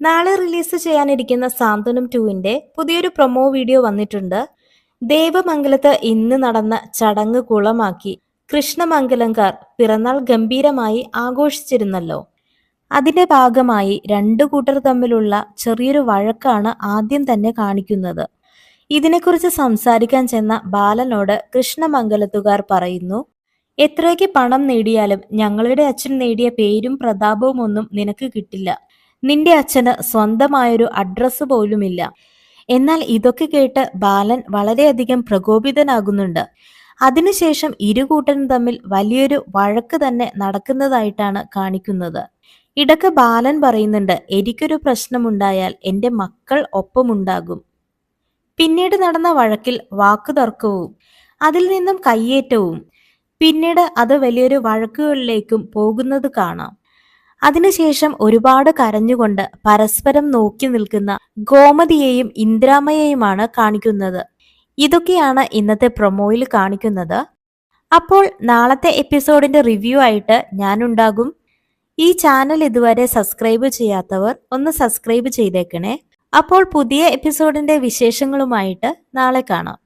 നാളെ റിലീസ് ചെയ്യാനിരിക്കുന്ന സാന്ത്വനം ടുവിന്റെ പുതിയൊരു പ്രൊമോ വീഡിയോ വന്നിട്ടുണ്ട്. ദേവമംഗലത്ത് ഇന്ന് നടന്ന ചടങ്ങ് കുളമാക്കി കൃഷ്ണമംഗലംകാർ പിറന്നാൾ ഗംഭീരമായി ആഘോഷിച്ചിരുന്നല്ലോ. അതിന്റെ ഭാഗമായി രണ്ടു കൂട്ടർ തമ്മിലുള്ള ചെറിയൊരു വഴക്കാണ് ആദ്യം തന്നെ കാണിക്കുന്നത്. ഇതിനെക്കുറിച്ച് സംസാരിക്കാൻ ചെന്ന ബാലനോട് കൃഷ്ണമംഗലത്തുകാർ പറയുന്നു എത്രയ്ക്ക് പണം നേടിയാലും ഞങ്ങളുടെ അച്ഛൻ നേടിയ പേരും പ്രതാപവും ഒന്നും നിനക്ക് കിട്ടില്ല. നിന്റെ അച്ഛന് സ്വന്തമായൊരു അഡ്രസ്സ് പോലുമില്ല. എന്നാൽ ഇതൊക്കെ കേട്ട് ബാലൻ വളരെയധികം പ്രകോപിതനാകുന്നുണ്ട്. അതിനുശേഷം ഇരുകൂട്ടരും തമ്മിൽ വലിയൊരു വഴക്ക് തന്നെ നടക്കുന്നതായിട്ടാണ് കാണിക്കുന്നത്. ഇടയ്ക്ക് ബാലൻ പറയുന്നുണ്ട് എനിക്കൊരു പ്രശ്നമുണ്ടായാൽ എന്റെ മക്കൾ ഒപ്പമുണ്ടാകും. പിന്നീട് നടന്ന വഴക്കിൽ വാക്കുതർക്കവും അതിൽ നിന്നും കയ്യേറ്റവും പിന്നീട് അത് വലിയൊരു വഴക്കുകളിലേക്കും പോകുന്നത് കാണാം. അതിനുശേഷം ഒരുപാട് കരഞ്ഞുകൊണ്ട് പരസ്പരം നോക്കി നിൽക്കുന്ന ഗോമതിയെയും ഇന്ദ്രാമയെയുമാണ് കാണിക്കുന്നത്. ഇതൊക്കെയാണ് ഇന്നത്തെ പ്രൊമോയിൽ കാണിക്കുന്നത്. അപ്പോൾ നാളത്തെ എപ്പിസോഡിന്റെ റിവ്യൂ ആയിട്ട് ഞാനുണ്ടാകും. ഈ ചാനൽ ഇതുവരെ സബ്സ്ക്രൈബ് ചെയ്യാത്തവർ ഒന്ന് സബ്സ്ക്രൈബ് ചെയ്തേക്കണേ. അപ്പോൾ പുതിയ എപ്പിസോഡിന്റെ വിശേഷങ്ങളുമായിട്ട് നാളെ കാണാം.